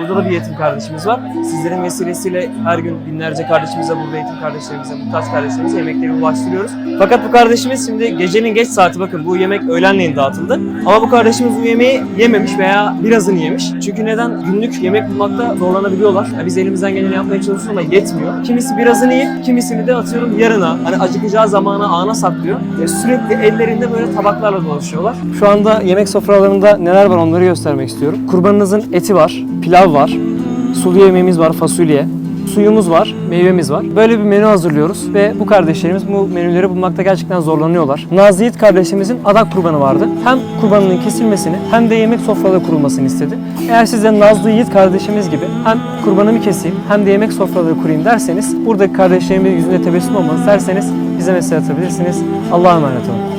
Burada da bir yetim kardeşimiz var. Sizlerin vesilesiyle her gün binlerce kardeşimize, burada yetim kardeşlerimize, muhtaç kardeşlerimize yemekleri ulaştırıyoruz. Fakat bu kardeşimiz şimdi gecenin geç saati bakın bu yemek öğlenleyin dağıtıldı. Ama bu kardeşimiz bu yemeği yememiş veya birazını yemiş. Çünkü neden? Günlük yemek bulmakta zorlanabiliyorlar. Ya biz elimizden geleni yapmaya çalışıyoruz ama yetmiyor. Kimisi birazını yiyip kimisini de atıyorum yarına, hani acıkacağı zamana, ana saklıyor. Ve sürekli ellerinde böyle tabaklarla dolaşıyorlar. Şu anda yemek sofralarında neler var onları göstermek istiyorum. Kurbanınızın eti var, pilav var, sulu yemeğimiz var, fasulye, suyumuz var, meyvemiz var. Böyle bir menü hazırlıyoruz ve bu kardeşlerimiz bu menüleri bulmakta gerçekten zorlanıyorlar. Nazlı Yiğit kardeşimizin adak kurbanı vardı. Hem kurbanının kesilmesini hem de yemek sofraları kurulmasını istedi. Eğer siz de Nazlı Yiğit kardeşimiz gibi hem kurbanımı keseyim hem de yemek sofraları kurayım derseniz buradaki kardeşlerimin yüzünde tebessüm olmanız derseniz bize mesaj atabilirsiniz. Allah'a emanet olun.